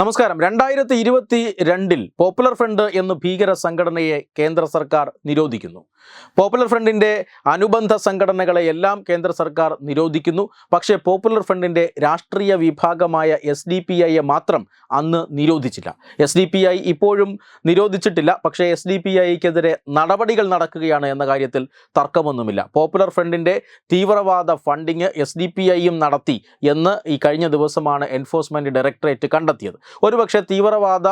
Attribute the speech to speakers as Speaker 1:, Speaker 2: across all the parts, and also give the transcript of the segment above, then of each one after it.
Speaker 1: നമസ്കാരം. രണ്ടായിരത്തി ഇരുപത്തി രണ്ടിൽ പോപ്പുലർ ഫ്രണ്ട് എന്ന ഭീകര സംഘടനയെ കേന്ദ്ര സർക്കാർ നിരോധിക്കുന്നു. പോപ്പുലർ ഫ്രണ്ടിന്റെ അനുബന്ധ സംഘടനകളെ എല്ലാം കേന്ദ്ര സർക്കാർ നിരോധിക്കുന്നു. പക്ഷേ പോപ്പുലർ ഫ്രണ്ടിന്റെ രാഷ്ട്രീയ വിഭാഗമായ എസ് ഡി പി ഐയെ മാത്രം അന്ന് നിരോധിച്ചില്ല. എസ് ഡി പി ഐ ഇപ്പോഴും നിരോധിച്ചിട്ടില്ല. പക്ഷേ എസ് ഡി പി ഐക്കെതിരെ നടപടികൾ നടക്കുകയാണ് എന്ന കാര്യത്തിൽ തർക്കമൊന്നുമില്ല. പോപ്പുലർ ഫ്രണ്ടിന്റെ തീവ്രവാദ ഫണ്ടിങ് എസ് ഡി പി ഐയും നടത്തി എന്ന് ഈ കഴിഞ്ഞ ദിവസമാണ് എൻഫോഴ്സ്മെന്റ് ഡയറക്ടറേറ്റ് കണ്ടെത്തിയത്. ഒരുപക്ഷെ തീവ്രവാദ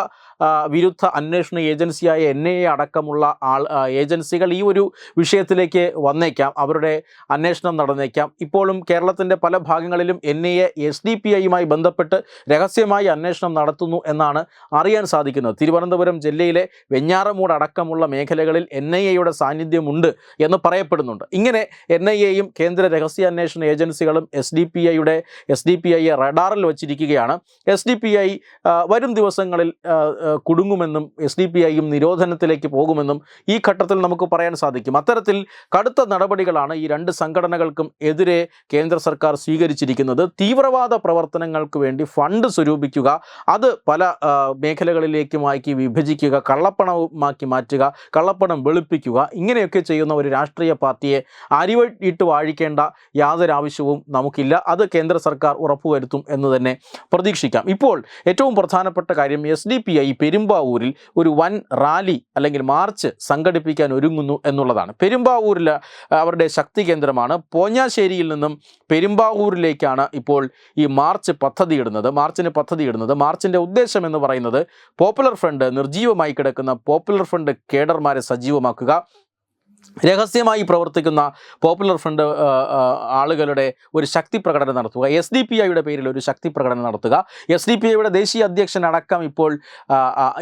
Speaker 1: വിരുദ്ധ അന്വേഷണ ഏജൻസിയായ എൻ ഐ എ അടക്കമുള്ള ആൾ ഏജൻസികൾ ഈ ഒരു വിഷയത്തിലേക്ക് വന്നേക്കാം. അവരുടെ അന്വേഷണം നടന്നേക്കാം. ഇപ്പോഴും കേരളത്തിന്റെ പല ഭാഗങ്ങളിലും N I A S D P ഐയുമായി ബന്ധപ്പെട്ട് രഹസ്യമായി അന്വേഷണം നടത്തുന്നു എന്നാണ് അറിയാൻ സാധിക്കുന്നത്. തിരുവനന്തപുരം ജില്ലയിലെ വെഞ്ഞാറമൂട് അടക്കമുള്ള മേഖലകളിൽ എൻ ഐ എയുടെ സാന്നിധ്യമുണ്ട് എന്ന് പറയപ്പെടുന്നുണ്ട്. ഇങ്ങനെ എൻ ഐ എയും കേന്ദ്ര രഹസ്യാന്വേഷണ ഏജൻസികളും എസ് ഡി പി ഐയുടെ എസ് ഡി പി ഐയെ റഡാറിൽ വച്ചിരിക്കുകയാണ്. എസ് ഡി പി ഐ വരും ദിവസങ്ങളിൽ കുടുങ്ങുമെന്നും എസ് ഡി പി ഐയും നിരോധനത്തിലേക്ക് പോകുമെന്നും ഈ ഘട്ടത്തിൽ നമുക്ക് പറയാൻ സാധിക്കും. അത്തരത്തിൽ കടുത്ത നടപടികളാണ് ഈ രണ്ട് സംഘടനകൾക്കും എതിരെ കേന്ദ്ര സർക്കാർ സ്വീകരിച്ചിരിക്കുന്നത്. തീവ്രവാദ പ്രവർത്തനങ്ങൾക്ക് വേണ്ടി ഫണ്ട് സ്വരൂപിക്കുക അത് പല മേഖലകളിലേക്കുമാക്കി വിഭജിക്കുക കള്ളപ്പണമാക്കി മാറ്റുക കള്ളപ്പണം വെളുപ്പിക്കുക ഇങ്ങനെയൊക്കെ ചെയ്യുന്ന ഒരു രാഷ്ട്രീയ പാർട്ടിയെ അരിവട്ടിട്ട് വാഴിക്കേണ്ട യാതൊരു ആവശ്യവും നമുക്കില്ല. അത് കേന്ദ്ര സർക്കാർ ഉറപ്പുവരുത്തും എന്ന് തന്നെ പ്രതീക്ഷിക്കാം. ഇപ്പോൾ ഏറ്റവും പ്രധാനപ്പെട്ട കാര്യം എസ് ഡി പി ഐ പെരുമ്പാവൂരിൽ ഒരു വൻ റാലി അല്ലെങ്കിൽ മാർച്ച് സംഘടിപ്പിക്കാൻ ഒരുങ്ങുന്നു എന്നുള്ളതാണ്. പെരുമ്പാവൂരിൽ അവരുടെ ശക്തി കേന്ദ്രമാണ്. പോഞ്ഞാശ്ശേരിയിൽ നിന്നും പെരുമ്പാവൂരിലേക്കാണ് ഇപ്പോൾ ഈ മാർച്ച് പദ്ധതി ഇടുന്നത്. മാർച്ചിന് പദ്ധതി ഇടുന്നത്. മാർച്ചിന്റെ ഉദ്ദേശം എന്ന് പറയുന്നത് പോപ്പുലർ ഫ്രണ്ട് നിർജീവമായി കിടക്കുന്ന പോപ്പുലർ ഫ്രണ്ട് കേഡർമാരെ സജീവമാക്കുക. രഹസ്യമായി പ്രവർത്തിക്കുന്ന പോപ്പുലർ ഫ്രണ്ട് ആളുകളുടെ ഒരു ശക്തി പ്രകടനം നടത്തുക. എസ് ഡി പി ഐയുടെ പേരിൽ ഒരു ശക്തി പ്രകടനം നടത്തുക. എസ് ഡി പി ഐയുടെ ദേശീയ അധ്യക്ഷൻ അടക്കം ഇപ്പോൾ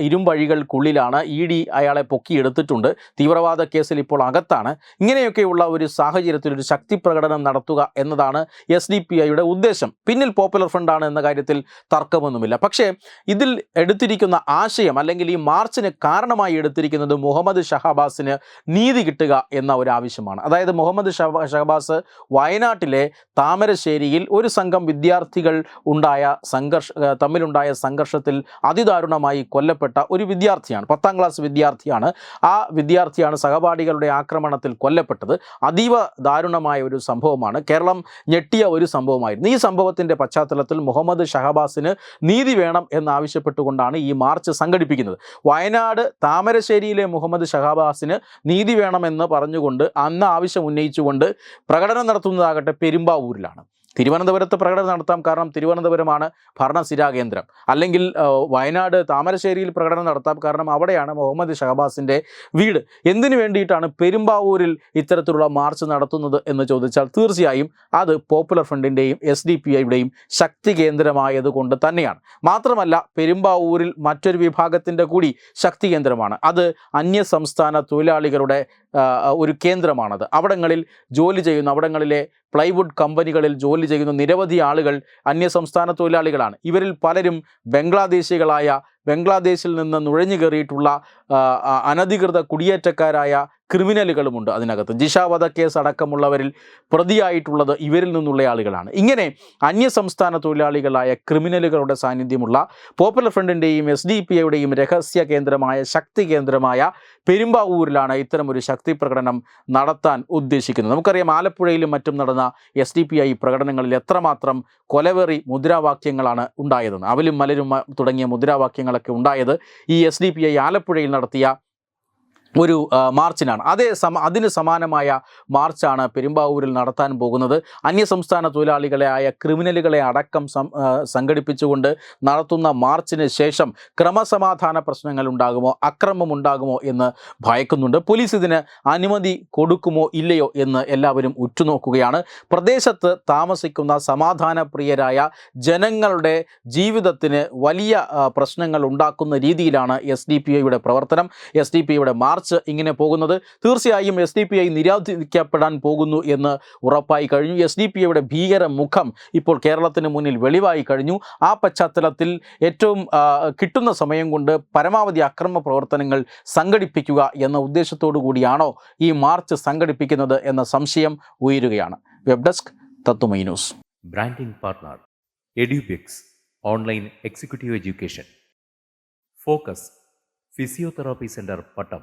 Speaker 1: ഇരുമ്പഴികൾക്കുള്ളിലാണ് ഇ ഡി അയാളെ പൊക്കിയെടുത്തിട്ടുണ്ട്. തീവ്രവാദ കേസിൽ ഇപ്പോൾ അകത്താണ്. ഇങ്ങനെയൊക്കെയുള്ള ഒരു സാഹചര്യത്തിൽ ഒരു ശക്തി പ്രകടനം നടത്തുക എന്നതാണ് എസ് ഡി പി ഐയുടെ ഉദ്ദേശം. പിന്നിൽ പോപ്പുലർ ഫ്രണ്ടാണ് എന്ന കാര്യത്തിൽ തർക്കമൊന്നുമില്ല. പക്ഷേ ഇതിൽ എടുത്തിരിക്കുന്ന ആശയം അല്ലെങ്കിൽ ഈ മാർച്ചിന് കാരണമായി എടുത്തിരിക്കുന്നത് മുഹമ്മദ് ഷഹബാസിന് നീതി കിട്ടുക എന്ന ഒരു ആവശ്യമാണ്. അതായത് മുഹമ്മദ് ഷഹബ ഷഹബാസ് വയനാട്ടിലെ താമരശ്ശേരിയിൽ ഒരു സംഘം വിദ്യാർത്ഥികൾ ഉണ്ടായ സംഘർഷ തമ്മിലുണ്ടായ സംഘർഷത്തിൽ അതിദാരുണമായി കൊല്ലപ്പെട്ട ഒരു വിദ്യാർത്ഥിയാണ് പത്താം ക്ലാസ് വിദ്യാർത്ഥിയാണ്. ആ വിദ്യാർത്ഥിയാണ് സഹപാഠികളുടെ ആക്രമണത്തിൽ കൊല്ലപ്പെട്ടത്. അതീവ ദാരുണമായ ഒരു സംഭവമാണ്. കേരളം ഞെട്ടിയ ഒരു സംഭവമായിരുന്നു. ഈ സംഭവത്തിന്റെ പശ്ചാത്തലത്തിൽ മുഹമ്മദ് ഷഹബാസിന് നീതി വേണം എന്നാവശ്യപ്പെട്ടുകൊണ്ടാണ് ഈ മാർച്ച് സംഘടിപ്പിക്കുന്നത്. വയനാട് താമരശ്ശേരിയിലെ മുഹമ്മദ് ഷഹബാസിന് നീതി വേണമെന്ന് പറഞ്ഞുകൊണ്ട് അന്ന് ആവശ്യം ഉന്നയിച്ചുകൊണ്ട് പ്രകടനം നടത്തുന്നതാകട്ടെ പെരുമ്പാവൂരിലാണ്. തിരുവനന്തപുരത്ത് പ്രകടനം നടത്താം കാരണം തിരുവനന്തപുരമാണ് ഭരണസിരാ കേന്ദ്രം അല്ലെങ്കിൽ വയനാട് താമരശ്ശേരിയിൽ പ്രകടനം നടത്താം കാരണം അവിടെയാണ് മുഹമ്മദ് ഷഹബാസിന്റെ വീട്. എന്തിനു വേണ്ടിയിട്ടാണ് പെരുമ്പാവൂരിൽ ഇത്തരത്തിലുള്ള മാർച്ച് നടത്തുന്നത് എന്ന് ചോദിച്ചാൽ തീർച്ചയായും അത് പോപ്പുലർ ഫ്രണ്ടിന്റെയും എസ് ഡി പി ഐയുടെയും ശക്തി കേന്ദ്രമായതുകൊണ്ട് തന്നെയാണ്. മാത്രമല്ല പെരുമ്പാവൂരിൽ മറ്റൊരു വിഭാഗത്തിന്റെ കൂടി ശക്തി കേന്ദ്രമാണ്. അത് അന്യസംസ്ഥാന തൊഴിലാളികളുടെ ഒരു കേന്ദ്രമാണത്. അവിടങ്ങളിൽ ജോലി ചെയ്യുന്ന അവിടങ്ങളിലെ പ്ലൈവുഡ് കമ്പനികളിൽ ജോലി ചെയ്യുന്ന നിരവധി ആളുകൾ അന്യസംസ്ഥാന തൊഴിലാളികളാണ്. ഇവരിൽ പലരും ബംഗ്ലാദേശികളായ ബംഗ്ലാദേശിൽ നിന്ന് നുഴഞ്ഞു കയറിയിട്ടുള്ള അനധികൃത കുടിയേറ്റക്കാരായ ക്രിമിനലുകളുമുണ്ട് അതിനകത്ത്. ജിഷാവധ കേസ് അടക്കമുള്ളവരിൽ പ്രതിയായിട്ടുള്ളത് ഇവരിൽ നിന്നുള്ള ആളുകളാണ്. ഇങ്ങനെ അന്യസംസ്ഥാന തൊഴിലാളികളായ ക്രിമിനലുകളുടെ സാന്നിധ്യമുള്ള പോപ്പുലർ ഫ്രണ്ടിന്റെയും എസ് ഡി പി ഐയുടെയും രഹസ്യ കേന്ദ്രമായ ശക്തി കേന്ദ്രമായ പെരുമ്പാവൂരിലാണ് ഇത്തരമൊരു ശക്തി പ്രകടനം നടത്താൻ ഉദ്ദേശിക്കുന്നത്. നമുക്കറിയാം ആലപ്പുഴയിലും മറ്റും നടന്ന എസ് ഡി പി ഐ പ്രകടനങ്ങളിൽ എത്രമാത്രം കൊലവെറി മുദ്രാവാക്യങ്ങളാണ് ഉണ്ടായതെന്ന്. അവലും മലരും തുടങ്ങിയ മുദ്രാവാക്യങ്ങളൊക്കെ ഉണ്ടായത്. ഈ എസ് ഡി പി ഐ ആലപ്പുഴയിൽ നടത്തിയ ഒരു മാർച്ചിനാണ്. അതേ സമ അതിന് സമാനമായ മാർച്ചാണ് പെരുമ്പാവൂരിൽ നടത്താൻ പോകുന്നത്. അന്യസംസ്ഥാന തൊഴിലാളികളെ ആയ ക്രിമിനലുകളെ അടക്കം സംഘടിപ്പിച്ചുകൊണ്ട് നടത്തുന്ന മാർച്ചിന് ശേഷം ക്രമസമാധാന പ്രശ്നങ്ങൾ ഉണ്ടാകുമോ അക്രമം ഉണ്ടാകുമോ എന്ന് ഭയക്കുന്നുണ്ട്. പോലീസ് ഇതിന് അനുമതി കൊടുക്കുമോ ഇല്ലയോ എന്ന് എല്ലാവരും ഉറ്റുനോക്കുകയാണ്. പ്രദേശത്ത് താമസിക്കുന്ന സമാധാനപ്രിയരായ ജനങ്ങളുടെ ജീവിതത്തിന് വലിയ പ്രശ്നങ്ങൾ ഉണ്ടാക്കുന്ന രീതിയിലാണ് എസ് പ്രവർത്തനം. എസ് മാർച്ച് ഇങ്ങനെ പോകുന്നത്. തീർച്ചയായും എസ് ഡി പി ഐ നിരോധിക്കപ്പെടാൻ പോകുന്നു എന്ന് ഉറപ്പായി കഴിഞ്ഞു. എസ് ഡി പി ഐയുടെ ഭീകര മുഖം ഇപ്പോൾ കേരളത്തിന് മുന്നിൽ വെളിവായി കഴിഞ്ഞു. ആ പശ്ചാത്തലത്തിൽ ഏറ്റവും കിട്ടുന്ന സമയം കൊണ്ട് പരമാവധി അക്രമ പ്രവർത്തനങ്ങൾ സംഘടിപ്പിക്കുക എന്ന ഉദ്ദേശത്തോടു കൂടിയാണോ ഈ മാർച്ച് സംഘടിപ്പിക്കുന്നത് എന്ന സംശയം ഉയരുകയാണ്. Web desk Tatwamayi news.
Speaker 2: Branding partner Edubix online executive education focus physiotherapy centre Pattom